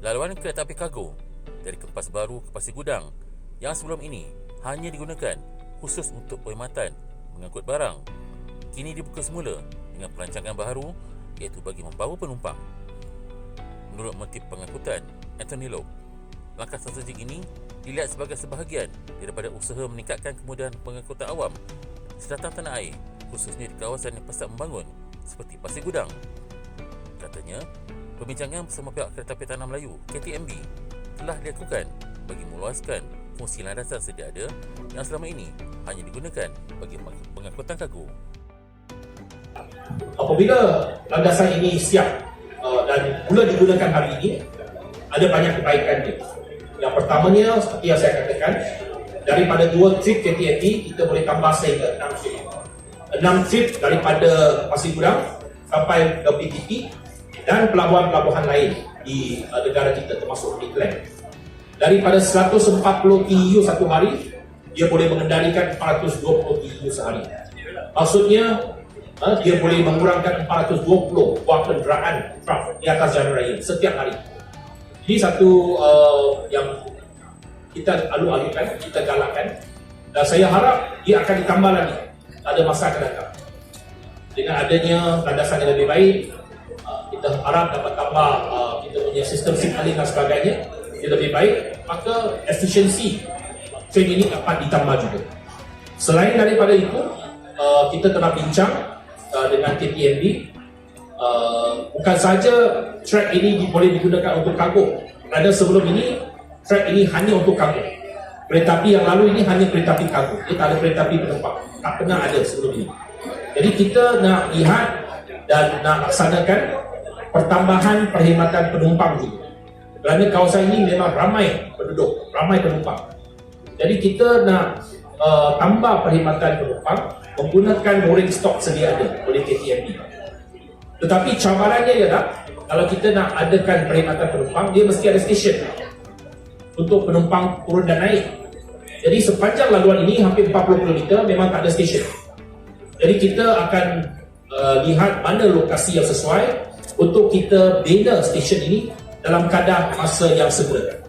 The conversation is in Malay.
Laluan kereta api kargo dari Kempas Baru ke Pasir Gudang yang sebelum ini hanya digunakan khusus untuk perkhidmatan mengangkut barang kini dibuka semula dengan perancangan baharu iaitu bagi membawa penumpang. Menurut Menteri Pengangkutan Anthony Loke, langkah strategik ini dilihat sebagai sebahagian daripada usaha meningkatkan kemudahan pengangkutan awam sedatang tanah air khususnya di kawasan yang pesat membangun seperti Pasir Gudang. Katanya, Pembincangan bersama pihak Kereta Api Tanah Melayu KTMB telah dilakukan bagi meluaskan fungsi landasan sedia ada yang selama ini hanya digunakan bagi pengangkutan kargo. Apabila landasan ini siap uh, dan mula digunakan hari ini, ada banyak kebaikan dia. Yang pertamanya, seperti yang saya katakan, daripada dua trip KTMB, kita boleh tambah sehingga enam trip. Enam trip daripada Pasir Gudang sampai ke PTP dan pelabuhan-pelabuhan lain di uh, negara kita termasuk di Klang. Daripada 140 TEU satu hari, dia boleh mengendalikan 420 TEU sehari. Maksudnya, uh, dia boleh mengurangkan 420 buah kenderaan di atas jalan raya setiap hari. Ini satu uh, yang kita alu-alukan, kita galakkan dan saya harap dia akan ditambah lagi pada masa akan datang. Dengan adanya landasan yang lebih baik, kita harap dapat tambah uh, kita punya sistem signaling dan sebagainya dia lebih baik maka efisiensi train ini dapat ditambah juga. Selain daripada itu uh, kita telah bincang uh, dengan KTMB uh, bukan saja track ini boleh digunakan untuk kargo. Kerana sebelum ini track ini hanya untuk kargo. Kereta api yang lalu ini hanya kereta api kargo. Dia tak ada kereta api penumpang tak pernah ada sebelum ini. Jadi kita nak lihat dan nak laksanakan pertambahan perkhidmatan penumpang juga. Kerana kawasan ini memang ramai penduduk, ramai penumpang. Jadi kita nak uh, tambah perkhidmatan penumpang menggunakan rolling stock sedia ada oleh KTMB. Tetapi cabarannya ialah kalau kita nak adakan perkhidmatan penumpang, dia mesti ada stesen untuk penumpang turun dan naik. Jadi sepanjang laluan ini hampir 40 km memang tak ada stesen. Jadi kita akan uh, lihat mana lokasi yang sesuai untuk kita bina stesen ini dalam kadar masa yang segera.